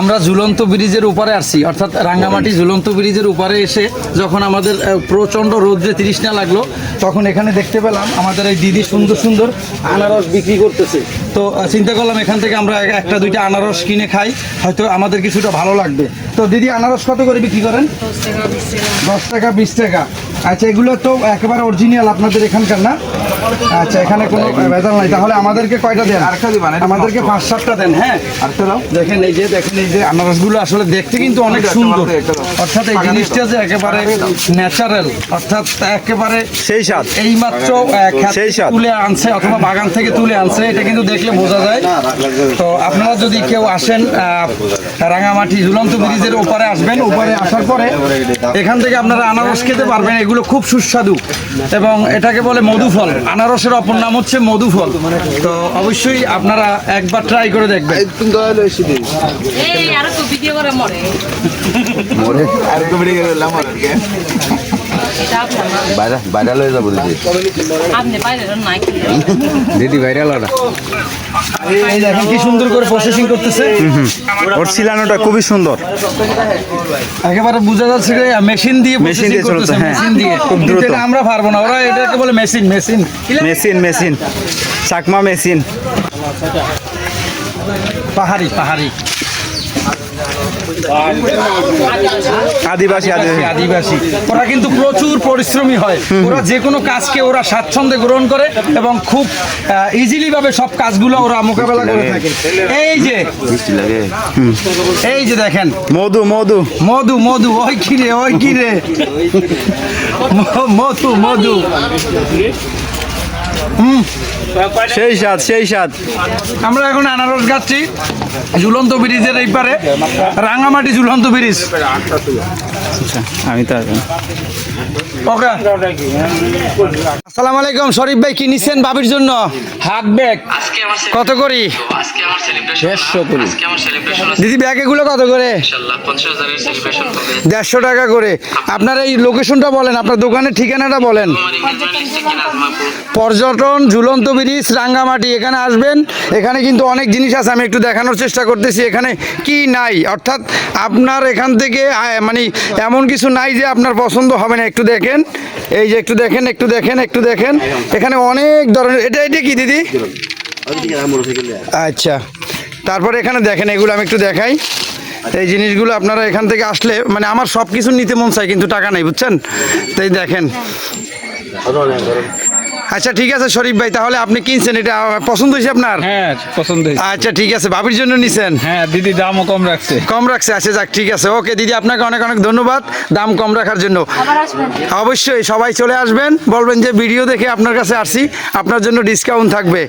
আমরা ঝুলন্ত ব্রিজের উপরে আসছি অর্থাৎ রাঙ্গামাটি ঝুলন্ত ব্রিজের উপরে এসে যখন আমাদের প্রচণ্ড রোদ্রে তৃষ্ণা লাগল তখন এখানে দেখতে পেলাম আমাদের এই দিদি সুন্দর সুন্দর আনারস বিক্রি করতেছে। তো চিন্তা করলাম এখান থেকে আমরা একটা দুইটা আনারস কিনে খাই হয়তো আমাদের কিছুটা ভালো লাগবে। তো দিদি আনারস কত করে বিক্রি করেন? দশ টাকা বিশ টাকা। আচ্ছা এগুলো তো একেবারে অরিজিনাল আপনাদের এখানকার না? আচ্ছা এখানে কোনো ভেজাল নাই। তাহলে আমাদেরকে কয়টা দেন? আরেকটা দিবেন, আমাদেরকে পাঁচ সাতটা দেন হ্যাঁ? আরেকটা দাও। দেখেন এই যে দেখেন এই যে আনারসগুলো আসলে দেখতে কিন্তু অনেক সুন্দর। অর্থাৎ এই জিনিসটা যে একেবারে ন্যাচারাল অর্থাৎ একেবারে সেই স্বাদ। এই মাত্র সেই স্বাদ। তুলে আনছে অথবা বাগান থেকে তুলে আনছে এটা কিন্তু দেখলে বোঝা যায়। তো আপনারা যদি কেউ আসেন আহ, রাঙামাটি ঝুলন্ত ব্রিজের ওপারে আসবেন ওপারে আসার পরে এখান থেকে আপনারা আনারস খেতে পারবেন এগুলো খুব সুস্বাদু এবং এটাকে বলে মধুফল। আনারসের অপর নাম হচ্ছে মধুফল। তো অবশ্যই আপনারা একবার ট্রাই করে দেখবেন। আরও ভাইরাল হয়ে যাব দিদি। আপনি বাইরে নাই দিদি ভাইরাল দেখেন কি সুন্দর করে প্রসেসিং করতেছে। ওর খুবই সুন্দর। একেবারে বোঝা যাচ্ছে যে মেশিন দিয়ে মেশিন দিয়ে চলছে, হ্যাঁ। মেশিন দিয়ে। খুব দ্রুত। আমরা পারব না। ওরা এটাকে বলে machine machine machine machine Chakma machine পাহাড়ি পাহাড়ি। আদিবাসী আদিবাসী। আদিবাসী। ওরা কিন্তু প্রচুর পরিশ্রমী হয়। ওরা যে কোনো কাজকে ওরা স্বাচ্ছন্দ্যে গ্রহণ করে এবং খুব ইজিলি ভাবে সব কাজগুলো ওরা মোকাবেলা করে থাকে। এই যে এই যে দেখেন। মধু মধু। মধু মধু ওই কিরে ওই কিরে। মধু মধু। সেই স্বাদ সেই স্বাদ। আমরা এখন আনারস খাচ্ছি ঝুলন্ত ব্রিজের এই পারে রাঙামাটি ঝুলন্ত ব্রিজ। আচ্ছা আমি তো আসসালামু আলাইকুম শরীফ ভাই কি নিচ্ছেন বাবির জন্য? হাত ব্যাগ। কত করি? আজকে আমার সেলিব্রেশন দেড়শো করি। আজকে আমার সেলিব্রেশন আছে দিদি ব্যাগ এগুলো কত করে? ইনশাআল্লাহ 50 হাজারের সেলিব্রেশন হবে। দেড়শো টাকা করে। আপনার এই লোকেশনটা বলেন আপনার দোকানের ঠিকানাটা বলেন। পর্যটন ঝুলন্ত ব্রিজ রাঙ্গামাটি এখানে আসবেন। এখানে কিন্তু অনেক জিনিস আছে আমি একটু দেখানোর চেষ্টা করতেছি। এখানে কি নাই? অর্থাৎ আপনার এখান থেকে মানে এমন কিছু নাই যে আপনার পছন্দ হবে না। একটু দেখেন, এই যে একটু দেখেন একটু দেখেন একটু দেখেন। এখানে অনেক ধরনের, এটা এটা কি দিদি? আচ্ছা তারপরে এখানে দেখেন, এগুলো আমি একটু দেখাই। এই জিনিসগুলো আপনারা এখান থেকে আসলে মানে আমার সব কিছু নিতে মন চায়, কিন্তু টাকা নেই, বুঝছেন? তাই দেখেন। আচ্ছা ঠিক আছে শরীফ ভাই তাহলে আপনি কিনছেন এটা পছন্দ হয়েছে আপনার? হ্যাঁ পছন্দ হয়েছে। আচ্ছা ঠিক আছে ভাবির জন্য নিছেন? হ্যাঁ দিদি দামও কম রাখছে। কম রাখছে আচ্ছা যাক ঠিক আছে ওকে দিদি আপনাকে অনেক অনেক ধন্যবাদ দাম কম রাখার জন্য। অবশ্যই সবাই চলে আসবেন বলবেন যে ভিডিও দেখে আপনার কাছে আসছি আপনার জন্য ডিসকাউন্ট থাকবে।